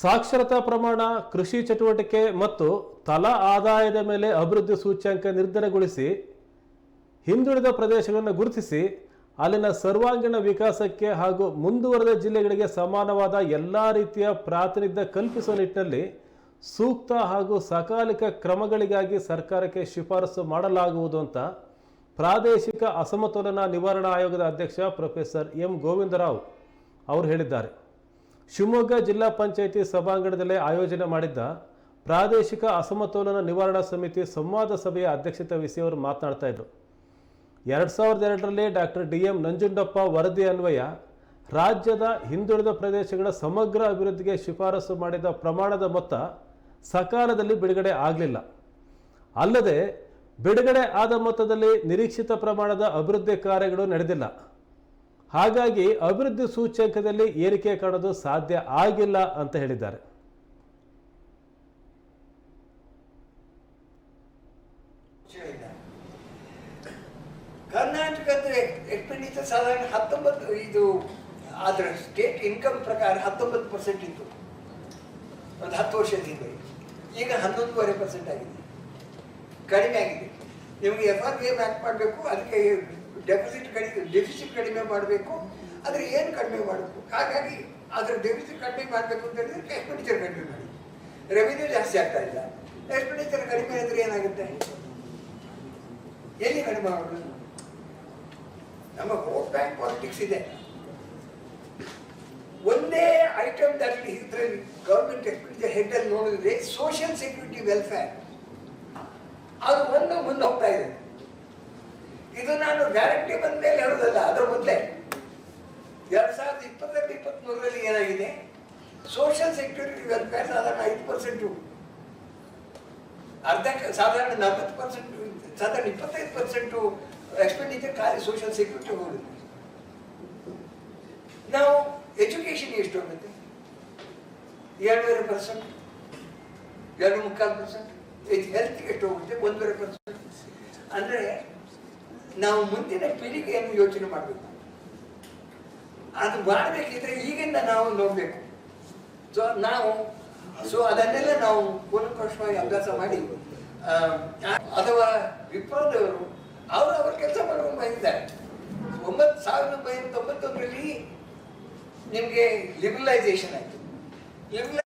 ಸಾಕ್ಷರತಾ ಪ್ರಮಾಣ, ಕೃಷಿ ಚಟುವಟಿಕೆ ಮತ್ತು ತಲಾ ಆದಾಯದ ಮೇಲೆ ಅಭಿವೃದ್ಧಿ ಸೂಚ್ಯಾಂಕ ನಿರ್ಧಾರಗೊಳಿಸಿ ಹಿಂದುಳಿದ ಪ್ರದೇಶಗಳನ್ನು ಗುರುತಿಸಿ ಅಲ್ಲಿನ ಸರ್ವಾಂಗೀಣ ವಿಕಾಸಕ್ಕೆ ಹಾಗೂ ಮುಂದುವರೆದ ಜಿಲ್ಲೆಗಳಿಗೆ ಸಮಾನವಾದ ಎಲ್ಲ ರೀತಿಯ ಪ್ರಾತಿನಿಧ್ಯ ಕಲ್ಪಿಸುವ ನಿಟ್ಟಿನಲ್ಲಿ ಸೂಕ್ತ ಹಾಗೂ ಸಕಾಲಿಕ ಕ್ರಮಗಳಿಗಾಗಿ ಸರ್ಕಾರಕ್ಕೆ ಶಿಫಾರಸು ಮಾಡಲಾಗುವುದು ಅಂತ ಪ್ರಾದೇಶಿಕ ಅಸಮತೋಲನ ನಿವಾರಣಾ ಆಯೋಗದ ಅಧ್ಯಕ್ಷ ಪ್ರೊಫೆಸರ್ ಎಂ ಗೋವಿಂದರಾವ್ ಅವರು ಹೇಳಿದ್ದಾರೆ. ಶಿವಮೊಗ್ಗ ಜಿಲ್ಲಾ ಪಂಚಾಯಿತಿ ಸಭಾಂಗಣದಲ್ಲಿ ಆಯೋಜನೆ ಮಾಡಿದ್ದ ಪ್ರಾದೇಶಿಕ ಅಸಮತೋಲನ ನಿವಾರಣಾ ಸಮಿತಿ ಸಂವಾದ ಸಭೆಯ ಅಧ್ಯಕ್ಷತೆ ವಹಿಸಿ ಅವರು ಮಾತನಾಡ್ತಾ ಇದ್ರು. ಎರಡು ಸಾವಿರದ ಎರಡರಲ್ಲಿ ಡಾಕ್ಟರ್ ಡಿ ಎಂ ನಂಜುಂಡಪ್ಪ ವರದಿ ಅನ್ವಯ, ರಾಜ್ಯದ ಹಿಂದುಳಿದ ಪ್ರದೇಶಗಳ ಸಮಗ್ರ ಅಭಿವೃದ್ಧಿಗೆ ಶಿಫಾರಸು ಮಾಡಿದ ಪ್ರಮಾಣದ ಮೊತ್ತ ಸಕಾಲದಲ್ಲಿ ಬಿಡುಗಡೆ ಆಗಲಿಲ್ಲ. ಅಲ್ಲದೆ, ಬಿಡುಗಡೆ ಆದ ಮೊತ್ತದಲ್ಲಿ ನಿರೀಕ್ಷಿತ ಪ್ರಮಾಣದ ಅಭಿವೃದ್ಧಿ ಕಾರ್ಯಗಳು ನಡೆದಿಲ್ಲ. ಹಾಗಾಗಿ ಅಭಿವೃದ್ಧಿ ಸೂಚ್ಯಂಕದಲ್ಲಿ ಏರಿಕೆ ಕಾಣೋದು ಸಾಧ್ಯ ಆಗಿಲ್ಲ ಅಂತ ಹೇಳಿದ್ದಾರೆ. ಕರ್ನಾಟಕ ಅಂದ್ರೆ ಎಕ್ಸ್ಪೆಂಡಿಚರ್ ಸಾಧಾರಣ ಹತ್ತೊಂಬತ್ತು, ಇದು ಅದರ ಸ್ಟೇಟ್ ಇನ್ಕಮ್ ಪ್ರಕಾರ ಹತ್ತೊಂಬತ್ತು ಪರ್ಸೆಂಟ್ ಇತ್ತು. ಒಂದು ಹತ್ತು ವರ್ಷದ ಹಿಂದೆ ಈಗ ಹನ್ನೊಂದುವರೆ ಪರ್ಸೆಂಟ್ ಆಗಿದೆ. ಕಡಿಮೆ ಆಗಿದೆ. ನಿಮಗೆ ಎಫ್ ಆರ್ ಪಿ ಬ್ಯಾಕ್ ಮಾಡಬೇಕು, ಅದಕ್ಕೆ ಡೆಫಿಸಿಟ್ ಕಡಿಮೆ ಡೆಫಿಸಿಟ್ ಕಡಿಮೆ ಮಾಡಬೇಕು, ಆದರೆ ಏನು ಕಡಿಮೆ ಮಾಡಬೇಕು? ಹಾಗಾಗಿ ಅದರ ಡೆಫಿಸಿಟ್ ಕಡಿಮೆ ಮಾಡಬೇಕು ಅಂತ ಹೇಳಿದ್ರೆ ಎಕ್ಸ್ಪೆಂಡಿಚರ್ ಕಡಿಮೆ ಮಾಡಿ. ರೆವಿನ್ಯೂ ಜಾಸ್ತಿ ಆಗ್ತಾ ಇಲ್ಲ. ಎಕ್ಸ್ಪೆಂಡಿಚರ್ ಕಡಿಮೆ ಆದರೆ ಏನಾಗುತ್ತೆ? ಎಲ್ಲಿ ಕಡಿಮೆ ಮಾಡೋದು ನಮ್ಮ ವೋಟ್ ಬ್ಯಾಂಕ್ ಪಾಲಿಟಿಕ್ಸ್ ಇದೆ. ಒಂದೇ ಐಟಮ್ ದಲ್ಲಿ ಇದರಲ್ಲಿ ಗೌರ್ಮೆಂಟ್ ಎಕ್ಸ್ಪೆಂಡಿಚರ್ ಹೆಡ್ ಅಲ್ಲಿ ನೋಡಿದ್ರೆ ಸೋಷಿಯಲ್ ಸೆಕ್ಯೂರಿಟಿ ವೆಲ್ಫೇರ್ ಅದು ಒಂದು ಮುಂದೆ ಹೋಗ್ತಾ ಇದೆ. ಇದು ನಾನು ಗ್ಯಾರಂಟಿ ಬಂದ ಮೇಲೆ ಹೇಳೋದಲ್ಲ, ಅದರ ಮೊದಲೇ ಎರಡ್ ಸಾವಿರದ ಇಪ್ಪತ್ತರಲ್ಲಿ ಇಪ್ಪತ್ತ್ ಮೂರರಲ್ಲಿ ಏನಾಗಿದೆ? ಸೋಷಿಯಲ್ ಸೆಕ್ಯೂರಿಟಿ ವೆಲ್ಫೇರ್ ಸಾಧಾರಣ ಐದು ಪರ್ಸೆಂಟು ಅರ್ಧ ಸಾಧಾರಣ ನಲವತ್ತು ಪರ್ಸೆಂಟ್ ಸಾಧಾರಣ ಇಪ್ಪತ್ತೈದು ಪರ್ಸೆಂಟು ಎಕ್ಸ್ಪೆಂಡಿಚರ್ ಖಾಲಿ ಸೋಷಿಯಲ್ ಸೆಕ್ಯೂರಿಟಿ ಹೋಗುತ್ತೆ. ನಾವು ಎಜುಕೇಶನ್ ಎಷ್ಟು ಹೋಗುತ್ತೆ ಎರಡೂವರೆ ಪರ್ಸೆಂಟ್ ಎರಡು ಮುಕ್ಕಾಲು ಪರ್ಸೆಂಟ್ ಹೆಲ್ತ್ ಎಷ್ಟು ಹೋಗುತ್ತೆ? ಒಂದೂವರೆ ಪರ್ಸೆಂಟ್ ಅಂದರೆ ನಾವು ಮುಂದಿನ ಪೀಳಿಗೆಯನ್ನು ಯೋಚನೆ ಮಾಡಬೇಕು. ಅದು ಮಾಡಬೇಕಿದ್ರೆ ಈಗಿಂದ ನಾವು ನೋಡಬೇಕು. ಸೊ ನಾವು ಸೊ ಅದನ್ನೆಲ್ಲ ನಾವು ಕೂಲಂಕಷವಾಗಿ ಅಭ್ಯಾಸ ಮಾಡಿ ಅಥವಾ ವಿಪ್ರದವರು ಅವರು ಅವ್ರ ಕೆಲಸ ಮಾಡ್ಕೊಂಡು ಬಂದಿದ್ದಾರೆ ಒಂಬತ್ತು ಸಾವಿರದ ಒಂಬೈನೂರ ತೊಂಬತ್ತೊಂದರಲ್ಲಿ ನಿಮಗೆ ಲಿಬರಲೈಸೇಷನ್ ಆಯಿತು. ಲಿಬರಲೈ